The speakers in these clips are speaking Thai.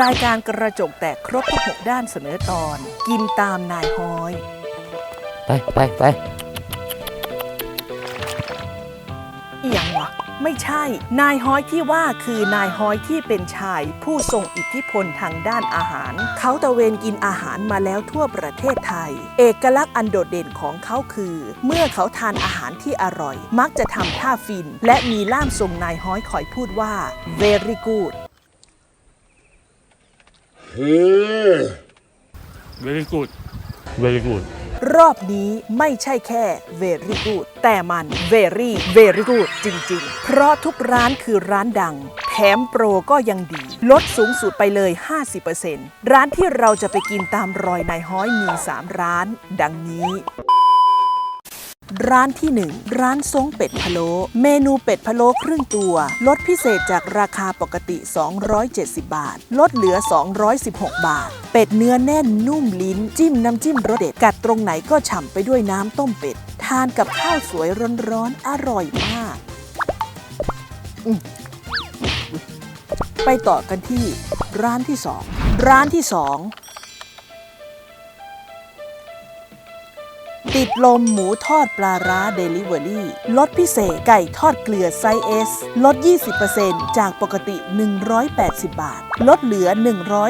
รายการกระจกแตกครบทุกหกด้านเสนอตอน กินตามนายฮ้อย ไปไปไปเอียงวะไม่ใช่ นายฮ้อยที่ว่าคือนายฮ้อยที่เป็นชาย ผู้ทรงอิทธิพลทางด้านอาหาร เขาตะเวนกินอาหารมาแล้วทั่วประเทศไทย เอกลักษณ์อันโดดเด่นของเขาคือ เมื่อเขาทานอาหารที่อร่อย มักจะทำท่าฟิน และมีล่ามทรงนายฮ้อยคอยพูดว่า very good very good very good รอบนี้ไม่ใช่แค่ very good แต่มัน very very good จริง ๆ เพราะทุกร้านคือร้านดัง แถมโปรก็ยังดี ลดสูงสุดไปเลย 50%ร้านที่เราจะไปกินตามรอยนายฮ้อยมี 3 ร้าน ดังนี้ ร้านที่ 1 ร้านซงเป็ดพะโล้เมนูเป็ดพะโล้ครึ่งตัว ลดพิเศษจากราคาปกติ 270 บาท ลดเหลือ 216 บาท เป็ดเนื้อแน่นนุ่มลิ้น จิ้มน้ำจิ้มรสเด็ด กัดตรงไหนก็ฉ่ำไปด้วยน้ำต้มเป็ด ทานกับข้าวสวยร้อนๆอร่อยมาก ไปต่อกันที่ร้านที่2ร้านที่2 ติดลมหมูทอดปลาร้าเดลิเวอรี่ลดพิเศษไก่ทอดเกลือไซส์ S ลด 20%จากปกติ 180 บาท ลดเหลือ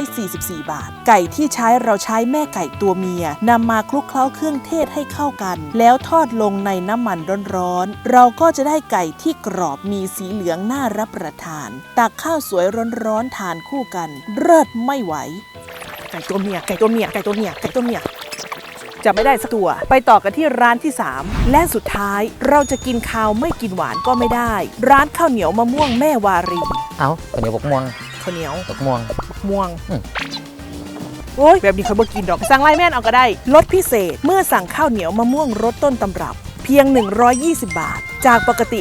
144 บาท ไก่ที่ใช้เราใช้แม่ไก่ตัวเมียนำมาคลุกเคล้าเครื่องเทศให้เข้ากัน แล้วทอดลงในน้ำมันร้อนๆ เราก็จะได้ไก่ที่กรอบมีสีเหลืองน่ารับประทาน ตักข้าวสวยร้อนๆทานคู่กัน เลิศไม่ไหว ไก่ตัวเมียไก่ตัวเมียไก่ตัวเมียไก่ตัวเมีย จะไม่ได้สักตัว ไปต่อกันที่ร้านที่ 3 และสุดท้ายเราจะกินข้าวไม่กินหวานก็ไม่ได้ ร้านข้าวเหนียวมะม่วงแม่วารี เอาข้าวเหนียวบกม่วงข้าวเหนียวบกม่วง ม่วงอืม โอ้ยแบบนี้เขาบอกกินดอกสั่งไลน์แม่นเอาก็ได้ ลดพิเศษเมื่อสั่งข้าวเหนียวมะม่วงรสต้นตำรับเพียง 120 บาท จากปกติ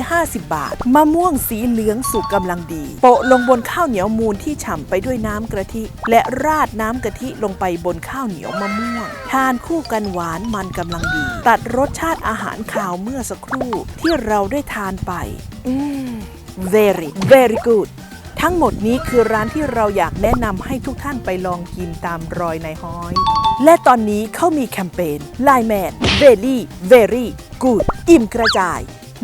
150 บาท มะม่วงสีเหลืองสุกกำลังดี โปะลงบนข้าวเหนียวมูนที่ฉ่ำไปด้วยน้ำกะทิ และราดน้ำกะทิลงไปบนข้าวเหนียวมะม่วง ทานคู่กันหวานมันกำลังดี ตัดรสชาติอาหารคาวเมื่อสักครู่ที่เราได้ทานไป อืม very very good ทั้งหมดนี้คือร้านที่เราอยากแนะนำให้ทุกท่านไปลองกินตามรอยนายฮ้อย และตอนนี้เขามีแคมเปญไลแมน Line Man Very Very Good อิ่มกระจาย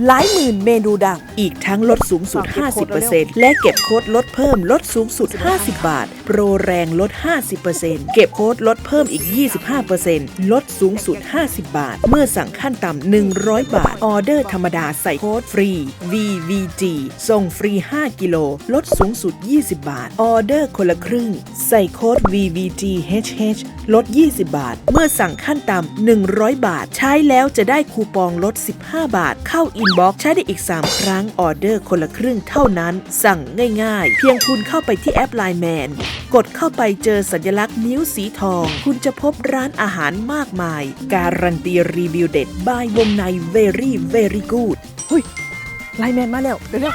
หลายหมื่นเมนูดัง อีกทั้งลดสูงสุด 50%และเก็บโค้ดลดเพิ่มลดสูงสุด 50 บาท โปรแรงลด 50%เก็บโค้ดลดเพิ่มอีก 25%ลดสูงสุด 50 บาท เมื่อสั่งขั้นต่ำ 100 บาท ออเดอร์ธรรมดาใส่โค้ดฟรี VVG ส่งฟรี 5 กิโล ลดสูงสุด 20 บาท ออเดอร์คนละครึ่ง ใส่โค้ด VVG HH ลด 20 บาท เมื่อสั่งขั้นต่ำ 100 บาท ใช้แล้วจะได้คูปองลด 15 บาท เข้าอินบ็อกซ์ใช้ได้อีก 3 ครั้งออเดอร์คนละครึ่งเท่านั้น สั่งง่ายๆ เพียงคุณเข้าไปที่แอปไลน์แมนกดเข้าไปเจอสัญลักษณ์นิ้วสีทอง คุณจะพบร้านอาหารมากมาย การันตีรีวิวเด็ดบายวงใน Very Very Good หุยไลน์แมนมาแล้วเร็ว